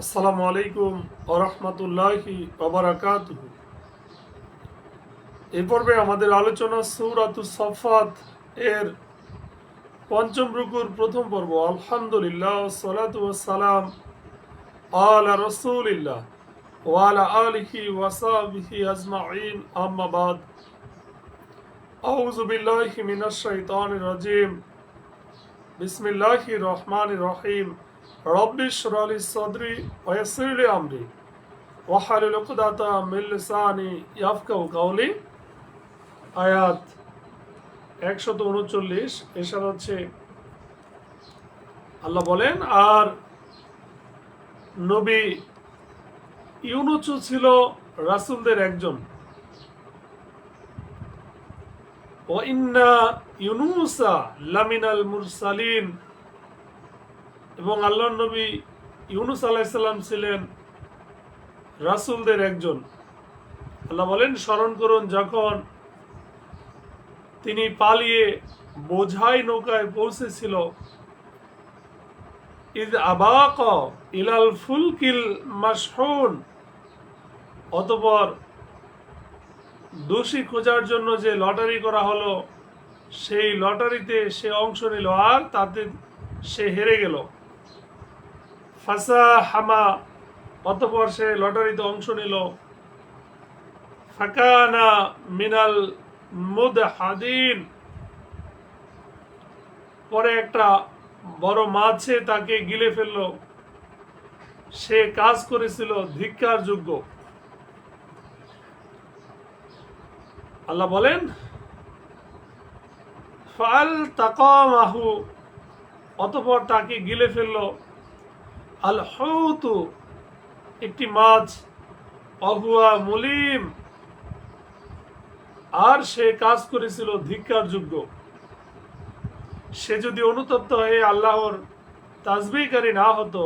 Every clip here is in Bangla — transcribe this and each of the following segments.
আসসালামু আলাইকুম আরহামতুল্লাহি ওবরাকাত এ পর্বে আমাদের আলোচনা সৌরাতু সফাত এর পঞ্চম রুকুর প্রথম পর্ব। আলহামদুলিল্লাহ সালাম আলা রসুলিল্লাহ ওয়ালা আলিহি ওয়াসাবিহি আজমাইন। আম্মা বাদ। আউযু বিল্লাহি মিনাশ শাইতানির রাজিম। বিসমিল্লাহির রহমানির রহিম। আল্লাহ বলেন আর নবী ইউনুচু ছিল রাসূলদের একজন। ও ইন্না ইউনুসা লামিনাল মুরসালিন। এবং আল্লাহ নবী ইউনুস আলাইসাল্লাম ছিলেন রাসূলদের একজন। আল্লাহ বলেন, স্মরণ করুন, যখন তিনি পালিয়ে বোঝাই নৌকায় পৌঁছেছিল, ইদ আবাক ইলাল ফুলকিল মাসহুন অতপর দোষী খোঁজার জন্য যে লটারি করা হলো, সেই লটারিতে সে অংশ নিল আর তাতে সে হেরে গেল। ফাসা, হামা অতপর সে লটারিতে অংশ নিল। ফাকানা মিনাল মুদ হাদিন পরে একটা বড় মাছে তাকে গিলে ফেলল। সে কাজ করেছিল ধিক্কার যোগ্য আল্লাহ বলেন, ফাল তাকামাহু অতপর তাকে গিলে ফেলল। আল হৌতু একটি মাছ, অহুয়া মুলিম। আর সে কাজ করেছিল ধিক্কার যোগ্য সে যদি অনুতপ্ত হয়ে আল্লাহর তাজবিকারী না হতো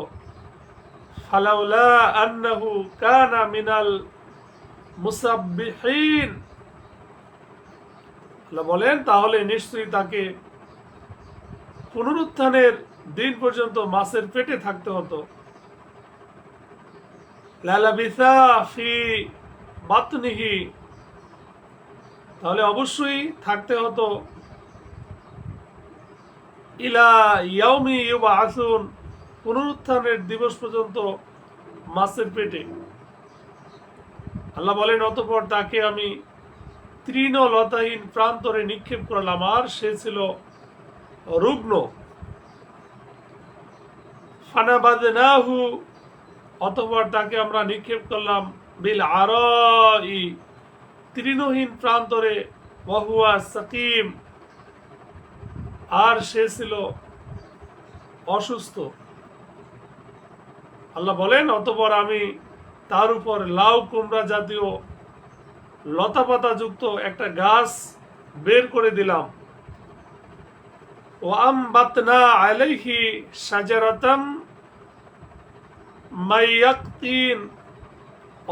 বলেন, তাহলে নিশ্চয়ই তাকে পুনরুত্থানের দিন পর্যন্ত মাছের পেটে থাকতে হতো। লালাবিসা ফি তাহলে অবশ্যই থাকতে হতো। ইলা ইয়াউমি ইউবা আসুন পুনরুত্থানের দিবস পর্যন্ত মাছের পেটে। আল্লাহ বলেন, অতপর তাকে আমি তৃণলতাহীন প্রান্তরে নিক্ষেপ করলাম, আর সে ছিল রুগ্ন। ফানাবাদনাহু, অতপর তাকে আমরা নিক্ষেপ করলাম বিল আর তৃণহীন প্রান্তরে বহুয়া সাকিম। আর সে ছিল অসুস্থ। আল্লাহ বলেন, অতপর আমি তার উপর লাউ কুমড়া জাতীয় লতা পাতা যুক্ত একটা গাছ বের করে দিলাম। বাতনা আলাইহি সাজারাতাম মাইয়াকিন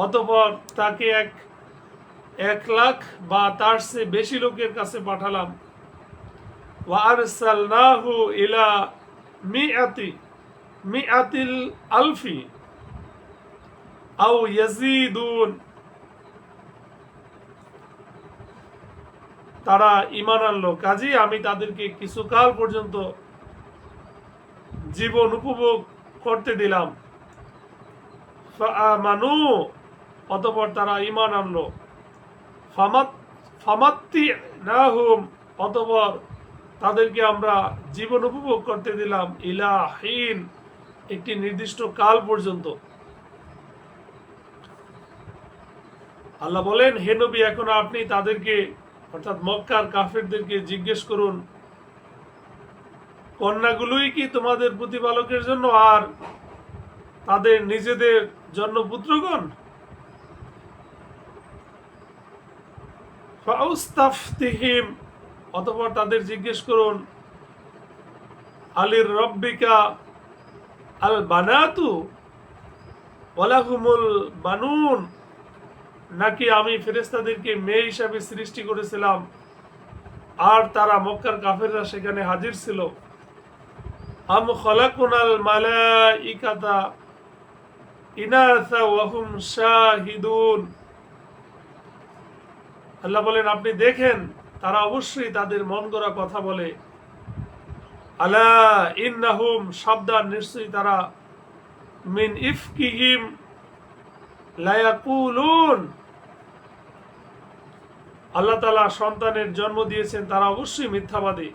অতপর তাকে এক এক লাখ বা তার চেয়ে বেশি লোকের কাছে পাঠালাম। ওয়ারসালনাহু ইলা মিআতি মিআতিল আলফি, আও ইয়াজিদুন। তারা ইমান আনলো। কাজী আমি তাদেরকে কিছুকাল পর্যন্ত জীবন উপভোগ করতে দিলাম। মানু অতপর তারা ইমান আনলো। ফামাত ফামাত্তি না হুম অতপর তাদেরকে আমরা জীবন উপভোগ করতে দিলাম ইলাহীন একটি নির্দিষ্ট কাল পর্যন্ত। আল্লাহ বলেন, হে নবী, এখন আপনি তাদেরকে অর্থাৎ মক্কার কাফেরদেরকে জিজ্ঞেস করুন, কন্যাগুলোই কি তোমাদের প্রতিপালকের জন্য আর তাদের নিজেদের জন্য পুত্রগণ? ফাউস্তাফতিহিম, অতপর তাদের জিজ্ঞেস করুন, আলির রব্বিকা আল বানাতু ওয়ালাহুমুল বানুন? নাকি আমি ফেরেস্তাদেরকে মেয়ে হিসাবে সৃষ্টি করেছিলাম, আর তারা মক্কার কাফেররা সেখানে হাজির ছিল? আল্লাহ বলেন, আপনি দেখেন, তারা অবশ্যই তাদের মন গড়া কথা বলে। আলা ইন্নাহুম, সাবধান, নিশ্চয়ই তারা মিন ইফকিহিম আল্লাহ তালা সন্তানের জন্ম দিয়েছেন, তারা অবশ্যই মিথ্যাবাদী।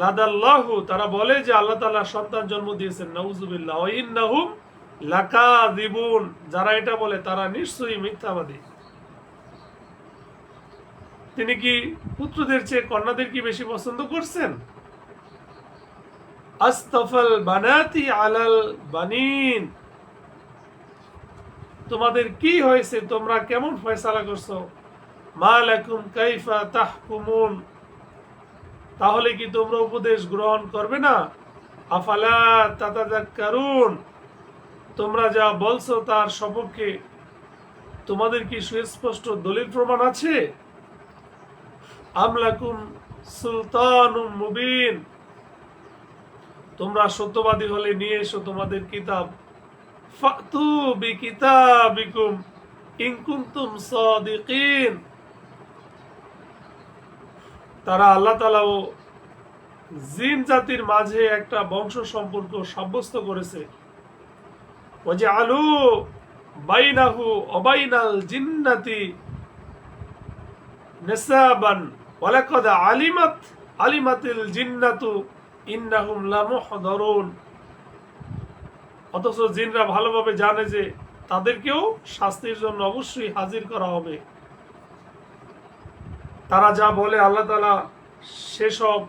লাদাল্লাহু, তারা বলে যে আল্লাহ তালা সন্তান জন্ম দিয়েছেন, নাউজুবিল্লাহ ওয়াইন্নাহুম লাকাযিবুন। যারা এটা বলে, তারা নিশ্চয়ই মিথ্যাবাদী। তিনি কি পুত্রদের চেয়ে কন্যাদের কি বেশি পছন্দ করছেন? আস্তাফাল বানাতি আলাল বানিন। তোমাদের কি হয়েছে? তোমরা কেমন ফয়সালা করছ? মালাকুম কাইফা তাহকুমুন। তাহলে কি তোমরা উপদেশ গ্রহণ করবে না? আফালা তাতাযাক্কারুন। তোমরা যা বলছো তার সপক্ষে তোমাদের কি সুস্পষ্ট দলিল প্রমাণ আছে? আমলাকুম সুলতানুম মুবিন। তোমরা সত্যবাদী হলে নিয়ে এসো তোমাদের কিতাব। তারা আল্লাহ ও জিন জাতির মাঝে একটা বংশ সম্পর্ক সাব্যস্ত করেছে। ওয়াজে আলু বাইনাহু অবাইনাল জিন্নাতি নেসাবান আলিমাত, আলিমাতিল জিন্নাতু ইন্নাহুম লামুহদারুন অথচ জিনরা ভালোভাবে জানে যে তাদেরকেও শাস্তির জন্য অবশ্যই হাজির করা হবে। তারা যা বলে, আল্লাহ তালা সেসব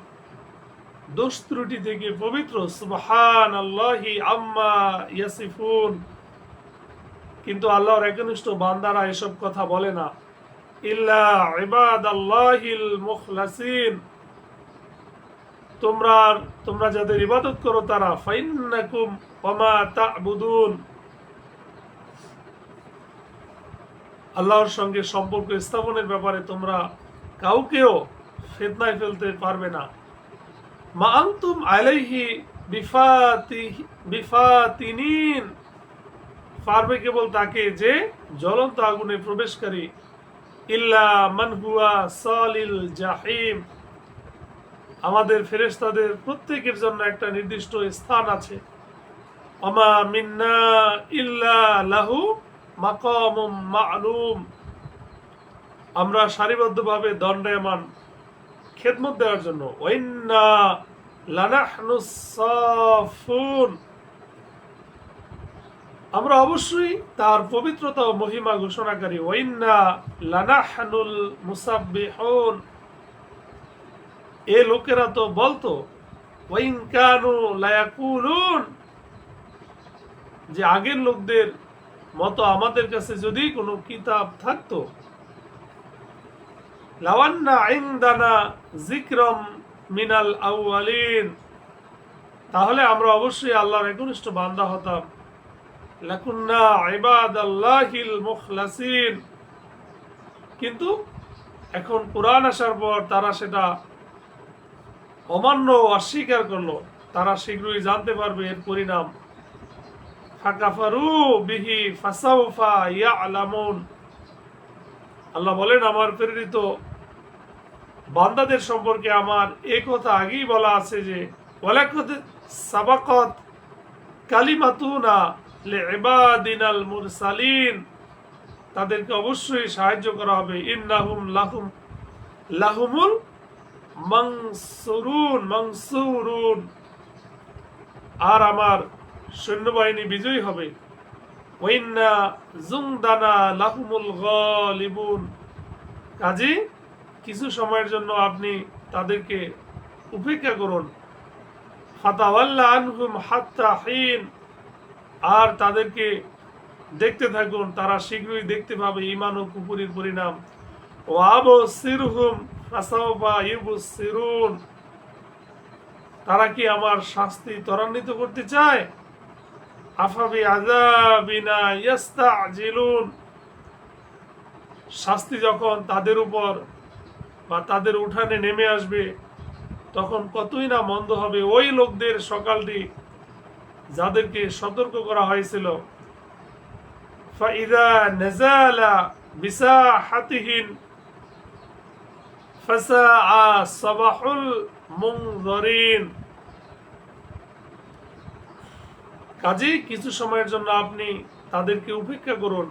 দোষ ত্রুটি থেকে পবিত্র। সুবহান আল্লাহি আম্মা ইয়াসিফুন। কিন্তু আল্লাহর একনিষ্ঠ বান্দারা এসব কথা বলে না। ইল্লা ইবাদ আল্লাহিল মুখলাসিন। তোমরা তোমরা যাদের ইবাদত করো তারা আল্লাহর সঙ্গে সম্পর্ক স্থাপনের ব্যাপারে তোমরা কাউকেও ফেতনায় ফেলতে পারবে না। মা আনতুম আলাইহি বিফাতি বিফাতিনিন। পারবে কেবল তাকে যে জ্বলন্ত আগুনে প্রবেশকারী। ইল্লা মান হুয়া সালিল জাহিম। আমাদের ফেরেশতাদের প্রত্যেকের জন্য একটা নির্দিষ্ট স্থান আছে। আমা মিন্না ইল্লা লাহু মা'লুম। আমরা সারিবদ্ধভাবে দণ্ডায়মান খেদমত দেওয়ার জন্য। সাফুন। আমরা অবশ্যই তার পবিত্রতা ও মহিমা ঘোষণাকারী। ওয়াইন্না লানাহনুল মুসাব্বিহুন। এ লোকেরা তো বলতো যে আগের লোকদের মতো আমাদের কাছে যদি কোনো কিতাব থাকতো মিনাল আউয়ালিন তাহলে আমরা অবশ্যই আল্লাহর একনিষ্ঠ বান্দা হতাম। কিন্তু এখন কোরআন আসার পর তারা সেটা অমান্য অস্বীকার করল। তারা শীঘ্রই জানতে পারবে এর পরিণাম। আল্লাহ বলেন, আমার প্রেরিত বান্দাদের সম্পর্কে আমার এ কথা আগেই বলা আছে যে তাদেরকে অবশ্যই সাহায্য করা হবে। ইন্নাহুম লাহুম, লাহুমুল মানসুরুন মানসুরুন আর আমার সৈন্যবাহিনী বিজয়ী হবে। ওয়াইন্না জুংদানা লাহুমুল গালিবুন। কাজী, কিছু সময়ের জন্য আপনি তাদেরকে উপেক্ষা করুন। আর তাদেরকে দেখতে থাকুন, তারা শীঘ্রই দেখতে পাবে ইমান ও কুপুরির পরিণাম। ও আবো সিরহুম তারা কি আমার শাস্তি ত্বরান্বিত করতে চায়? আফাবি আজাবিনা শাস্তি যখন তাদের উপর বা তাদের উঠানে নেমে আসবে, তখন কতই না মন্দ হবে। ওই লোকদের সকালটি যাদেরকে সতর্ক করা হয়েছিল। ফাইদা নেজালা বিসা হাতিহীন কাজে, কিছু সময়ের জন্য আপনি তাদেরকে উপেক্ষা করুন।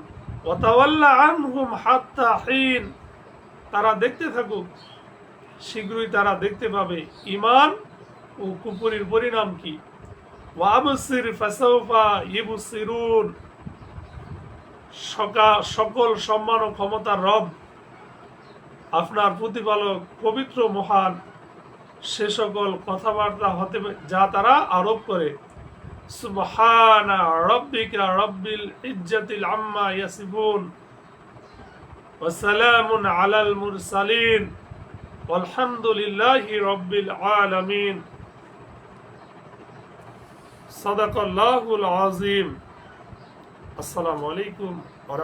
তারা দেখতে থাকুক, শীঘ্রই তারা দেখতে পাবে ইমান ও কুপুরীর পরিণাম কি। সকল সম্মান ও ক্ষমতার রব আপনার প্রতিপালক, পবিত্র, মহান, সে সকল কথাবার্তা হতে যা তারা আরোপ করে। রব্বিল সাদাকাল্লাহুল আজিম আসসালামু আলাইকুম ওয়া